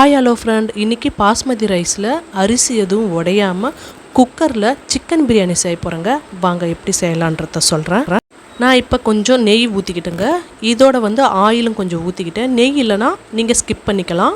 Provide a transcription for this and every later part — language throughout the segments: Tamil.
ஹாய் ஹலோ ஃப்ரெண்ட் இன்றைக்கி பாஸ்மதி ரைஸில் அரிசி எதுவும் உடையாமல் குக்கரில் சிக்கன் பிரியாணி செய்ய போகிறேங்க வாங்க எப்படி செய்யலான்றத சொல்கிறேன் நான் இப்போ கொஞ்சம் நெய் ஊற்றிக்கிட்டேங்க இதோட வந்து ஆயிலும் கொஞ்சம் ஊற்றிக்கிட்டேன் நெய் இல்லைன்னா நீங்கள் ஸ்கிப் பண்ணிக்கலாம்.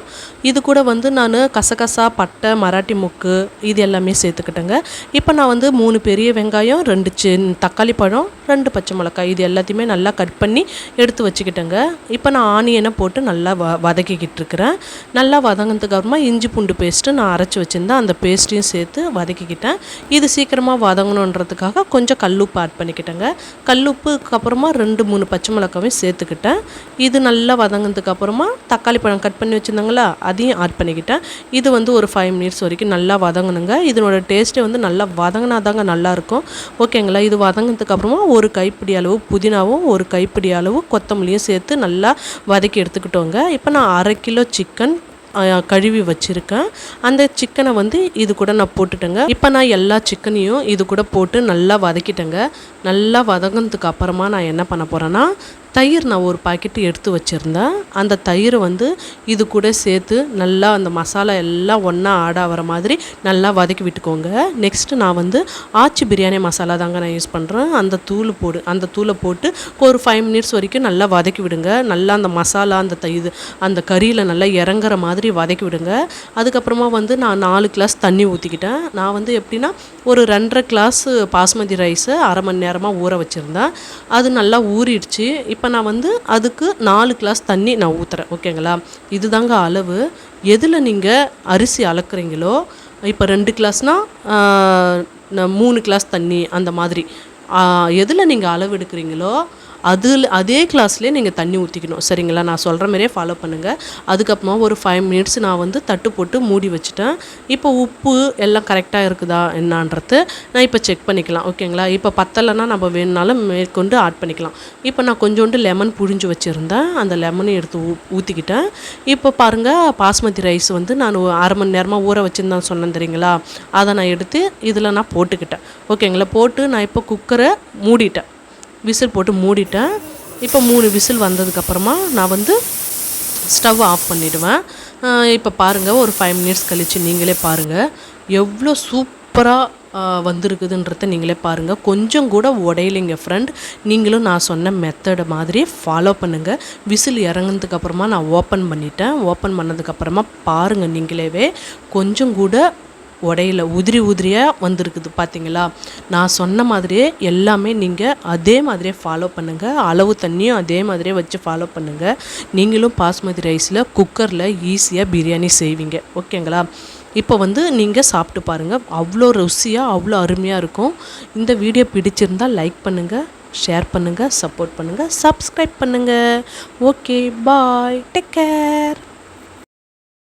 இது கூட வந்து நான் கசகசா பட்டை மராட்டி முக்கு இது எல்லாமே சேர்த்துக்கிட்டேங்க. இப்போ நான் வந்து மூணு பெரிய வெங்காயம் ரெண்டு சின் தக்காளி பழம் ரெண்டு பச்சை மிளகாய் இது எல்லாத்தையுமே நல்லா கட் பண்ணி எடுத்து வச்சுக்கிட்டேங்க. இப்போ நான் ஆனியனை போட்டு நல்லா வ வதக்கிக்கிட்டு இருக்கிறேன். நல்லா வதங்கினதுக்கு அப்புறமா இஞ்சி பூண்டு பேஸ்ட்டு நான் அரைச்சி வச்சுருந்தேன். அந்த பேஸ்ட்டையும் சேர்த்து வதக்கிக்கிட்டேன். இது சீக்கிரமாக வதங்கணுன்றதுக்காக கொஞ்சம் கல்லுப்பு ஆட் பண்ணிக்கிட்டேங்க. கல்லுப்புக்கு அப்புறமா ரெண்டு மூணு பச்சை மிளகாவையும் சேர்த்துக்கிட்டேன் இது நல்லா வதங்கினதுக்கு அப்புறமா தக்காளி பழம் கட் பண்ணி வச்சுருந்தாங்களா அதையும் ஆட் பண்ணிக்கிட்டேன். இது வந்து ஒரு ஃபைவ் மினிட்ஸ் வரைக்கும் நல்லா வதங்கணுங்க. இதனோட டேஸ்ட்டே வந்து நல்லா வதங்கினா தாங்க நல்லாயிருக்கும் ஓகேங்களா இது வதங்கினதுக்கு அப்புறமா ஒரு கைப்பிடி அளவு புதினாவும் ஒரு கைப்பிடி அளவு கொத்தமல்லியும் சேர்த்து நல்லா வதக்கி எடுத்துக்கிட்டோங்க. இப்போ நான் அரை கிலோ சிக்கன் கழுவி வச்சுருக்கேன். அந்த சிக்கனை வந்து இது கூட நான் போட்டுட்டேங்க. இப்போ நான் எல்லா சிக்கனையும் இது கூட போட்டு நல்லா வதக்கிட்டேங்க. நல்லா வதங்கினதுக்கு அப்புறமா நான் என்ன பண்ண போகிறேன்னா தயிர் நான் ஒரு பாக்கெட்டு எடுத்து வச்சுருந்தேன். அந்த தயிரை வந்து இது கூட சேர்த்து நல்லா அந்த மசாலா எல்லாம் ஒன்றா ஆட் ஆகிற மாதிரி நல்லா வதக்கி விட்டுக்கோங்க. நெக்ஸ்ட்டு நான் வந்து ஆச்சி பிரியாணி மசாலா தாங்க நான் யூஸ் பண்ணுறேன் அந்த தூள் போடு அந்த தூளை போட்டு ஒரு ஃபைவ் மினிட்ஸ் வரைக்கும் நல்லா வதக்கி விடுங்க. நல்லா அந்த மசாலா அந்த தயிர் இது அந்த கறியில் நல்லா இறங்குற மாதிரி வதக்கி விடுங்க. அதுக்கப்புறமா வந்து நான் நாலு கிளாஸ் தண்ணி ஊற்றிக்கிட்டேன் நான் வந்து எப்படின்னா ஒரு ரெண்டரை கிளாஸ் பாஸ்மதி ரைஸை அரை மணி நேரமாக ஊற வச்சுருந்தேன். அது நல்லா ஊறிடுச்சு. இப்போ இப்போ நான் வந்து அதுக்கு நாலு கிளாஸ் தண்ணி நான் ஊற்றுறேன் ஓகேங்களா? இதுதாங்க அளவு. எதில் நீங்கள் அரிசி அளக்குறீங்களோ இப்போ ரெண்டு கிளாஸ்னால் மூணு கிளாஸ் தண்ணி அந்த மாதிரி. எதில் நீங்கள் அளவு எடுக்கிறீங்களோ அதில் அதே கிளாஸ்லேயே நீங்கள் தண்ணி ஊற்றிக்கணும் சரிங்களா? நான் சொல்கிற மாதிரியே ஃபாலோ பண்ணுங்கள் அதுக்கப்புறமா ஒரு ஃபைவ் மினிட்ஸ் நான் வந்து தட்டு போட்டு மூடி வச்சுட்டேன். இப்போ உப்பு எல்லாம் கரெக்டாக இருக்குதா? என்னான்றது நான் இப்போ செக் பண்ணிக்கலாம். ஓகேங்களா இப்போ பத்தலைன்னா நம்ம வேணுனாலும் மேற்கொண்டு ஆட் பண்ணிக்கலாம். இப்போ நான் கொஞ்சோண்டு லெமன் புழிஞ்சு வச்சுருந்தேன். அந்த லெமனை எடுத்து ஊ ஊற்றிக்கிட்டேன் இப்போ பாருங்கள் பாஸ்மதி ரைஸ் வந்து நான் அரை மணி நேரமாக ஊற வச்சுருந்தேன் சொன்னேன் தெரியுங்களா? அதை நான் எடுத்து இதில் நான் போட்டுக்கிட்டேன். ஓகேங்களா போட்டு நான் இப்போ குக்கரை மூடிட்டேன். விசில் போட்டு மூடிட்டேன். இப்போ மூணு விசில் வந்ததுக்கப்புறமா நான் வந்து ஸ்டவ் ஆஃப் பண்ணிவிடுவேன் இப்போ பாருங்கள் ஒரு ஃபைவ் மினிட்ஸ் கழித்து நீங்களே பாருங்கள் எவ்வளோ சூப்பராக வந்திருக்குதுன்றத நீங்களே பாருங்கள் கொஞ்சம் கூட உடையலைங்க ஃப்ரெண்ட் நீங்களும் நான் சொன்ன மெத்தடை மாதிரி ஃபாலோ பண்ணுங்கள் விசில் இறங்கினதுக்கப்புறமா நான் ஓப்பன் பண்ணிட்டேன். ஓப்பன் பண்ணதுக்கப்புறமா பாருங்கள் நீங்களேவே. கொஞ்சம் கூட உடையில உதிரி உதிரியாக வந்திருக்குது பார்த்தீங்களா நான் சொன்ன மாதிரியே எல்லாமே நீங்கள் அதே மாதிரியே ஃபாலோ பண்ணுங்கள் அளவு தண்ணியும் அதே மாதிரியே வச்சு ஃபாலோ பண்ணுங்கள் நீங்களும் பாஸ்மதி ரைஸில் குக்கரில் ஈஸியாக பிரியாணி செய்வீங்க. ஓகேங்களா? இப்போ வந்து நீங்கள் சாப்பிட்டு பாருங்கள் அவ்வளோ ருசியாக அவ்வளோ அருமையாக இருக்கும். இந்த வீடியோ பிடிச்சிருந்தால் லைக் பண்ணுங்கள் ஷேர் பண்ணுங்கள் சப்போர்ட் பண்ணுங்கள் சப்ஸ்கிரைப் பண்ணுங்கள் ஓகே பாய் டேக் கேர்